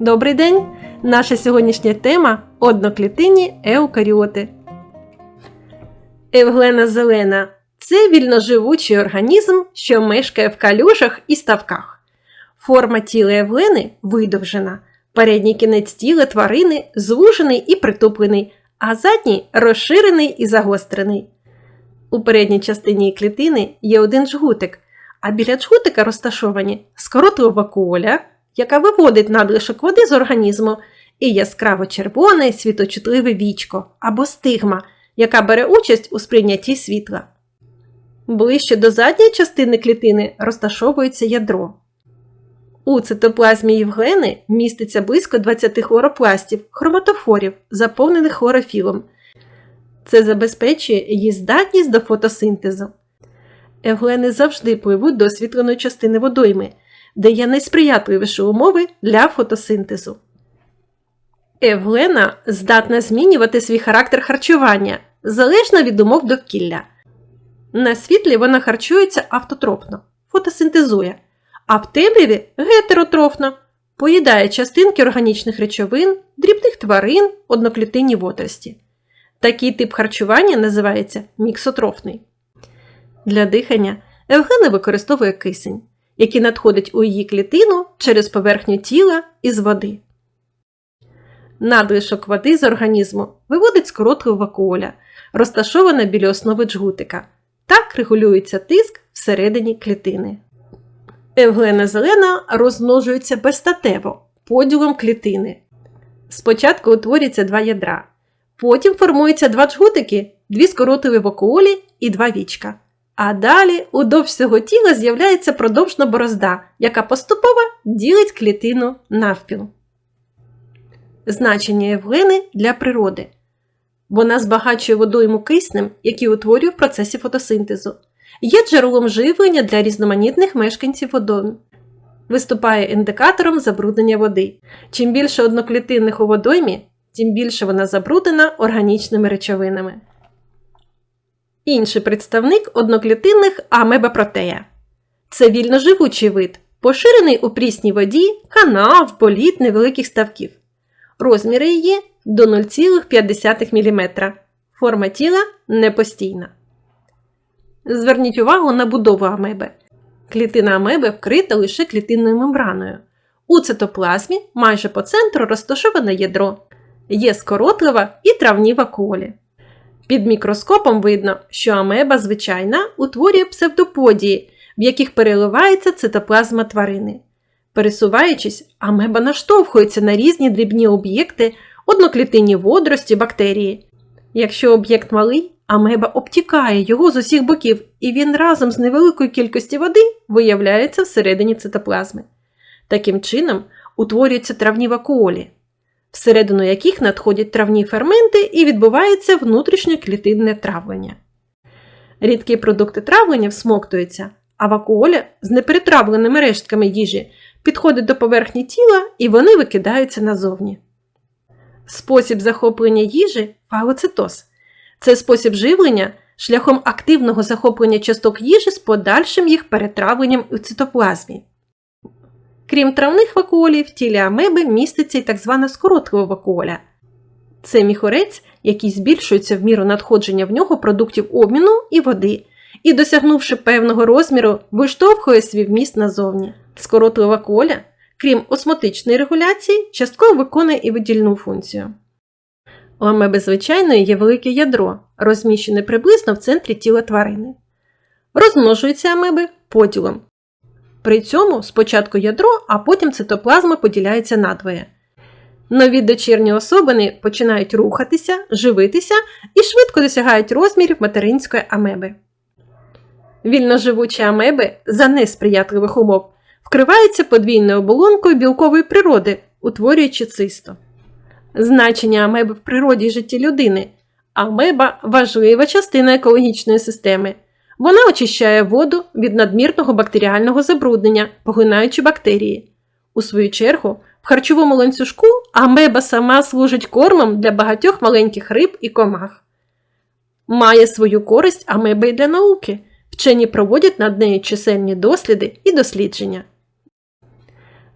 Добрий день! Наша сьогоднішня тема одноклітинні еукаріоти. Евглена зелена це вільноживучий організм, що мешкає в калюжах і ставках. Форма тіла евглени видовжена. Передній кінець тіла тварини звужений і притуплений, а задній розширений і загострений. У передній частині клітини є один жгутик, а біля жгутика розташовані скоротлива куля, яка виводить надлишок води з організму, і яскраво червоне світочутливе вічко або стигма, яка бере участь у сприйнятті світла. Ближче до задньої частини клітини розташовується ядро. У цитоплазмі Євглени міститься близько 20 хлоропластів, хроматофорів, заповнених хлорофілом. Це забезпечує її здатність до фотосинтезу. Евглени завжди пливуть до освітленої частини водойми, де є найсприятливіші умови для фотосинтезу. Евглена здатна змінювати свій характер харчування залежно від умов довкілля. На світлі вона харчується автотропно, фотосинтезує, а в темряві гетеротрофно, поїдає частинки органічних речовин, дрібних тварин, одноклітинні водорості. Такий тип харчування називається міксотрофний. Для дихання Евгена використовує кисень, який надходить у її клітину через поверхню тіла із води. Надлишок води з організму виводить скоротлива коля, розташована біля основи джгутика. Так регулюється тиск всередині клітини. Евглена зелена розмножується безстатево поділом клітини. Спочатку утворюється два ядра, потім формуються два джгутики, дві скоротливі вакуолі і два вічка. А далі удовж всього тіла з'являється продовжна борозда, яка поступово ділить клітину навпіл. Значення Євглени для природи. Вона збагачує водойму киснем, який утворює в процесі фотосинтезу. Є джерелом живлення для різноманітних мешканців водойм. Виступає індикатором забруднення води. Чим більше одноклітинних у водоймі, тим більше вона забруднена органічними речовинами. Інший представник одноклітинних амебапротея. Це вільноживучий вид, поширений у прісній воді, канав, боліт невеликих ставків. Розміри її до 0,5 мм. Форма тіла непостійна. Зверніть увагу на будову амеби. Клітина амеби вкрита лише клітинною мембраною. У цитоплазмі майже по центру розташоване ядро. Є скоротлива і травні вакуолі. Під мікроскопом видно, що амеба звичайна утворює псевдоподії, в яких переливається цитоплазма тварини. Пересуваючись, амеба наштовхується на різні дрібні об'єкти, одноклітинні водорості, бактерії. Якщо об'єкт малий, амеба обтікає його з усіх боків, і він разом з невеликою кількістю води виявляється всередині цитоплазми. Таким чином утворюються травні вакуолі, всередину яких надходять травні ферменти і відбувається внутрішньоклітинне травлення. Рідкі продукти травлення всмоктуються, а вакуоля з неперетравленими рештками їжі підходить до поверхні тіла і вони викидаються назовні. Спосіб захоплення їжі фагоцитоз. Це спосіб живлення шляхом активного захоплення часток їжі з подальшим їх перетравленням у цитоплазмі. Крім травних вакуолів, в тілі амеби міститься і так звана скоротлива вакуоля. Це міхорець, який збільшується в міру надходження в нього продуктів обміну і води, і, досягнувши певного розміру, виштовхує свій вміст назовні. Скоротлива коля, крім осмотичної регуляції, частково виконує і видільну функцію. У амеби звичайної є велике ядро, розміщене приблизно в центрі тіла тварини. Розмножуються амеби поділом. При цьому спочатку ядро, а потім цитоплазма поділяється надвоє. Нові дочірні особини починають рухатися, живитися і швидко досягають розмірів материнської амеби. Вільноживучі амеби за несприятливих умов вкриваються подвійною оболонкою білкової природи, утворюючи цисто. Значення амеби в природі і житті людини. Амеба важлива частина екологічної системи. Вона очищає воду від надмірного бактеріального забруднення, поглинаючи бактерії. У свою чергу, в харчовому ланцюжку амеба сама служить кормом для багатьох маленьких риб і комах. Має свою користь амеба й для науки. Вчені проводять над нею чисельні досліди і дослідження.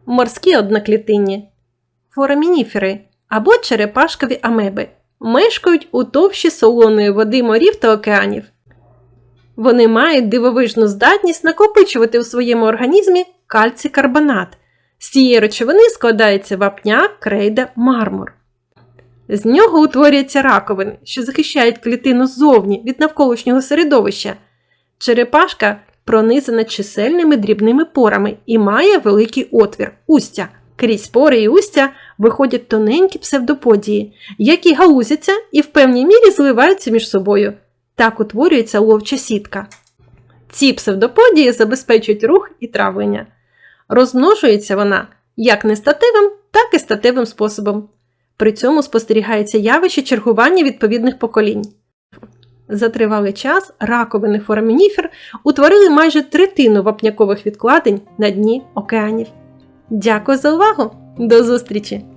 Морські одноклітинні форамініфери або черепашкові амеби мешкають у товщі солоної води морів та океанів. Вони мають дивовижну здатність накопичувати у своєму організмі кальцій-карбонат. З цієї речовини складається вапняк, крейда, мармур. З нього утворюються раковини, що захищають клітину ззовні від навколишнього середовища. Черепашка пронизана чисельними дрібними порами і має великий отвір устя. Крізь пори і устя виходять тоненькі псевдоподії, які галузяться і в певній мірі зливаються між собою. Так утворюється ловча сітка. Ці псевдоподії забезпечують рух і травлення. Розмножується вона як нестативим, так і стативим способом. При цьому спостерігається явище чергування відповідних поколінь. За тривалий час раковини форамініфер утворили майже третину вапнякових відкладень на дні океанів. Дякую за увагу! До зустрічі!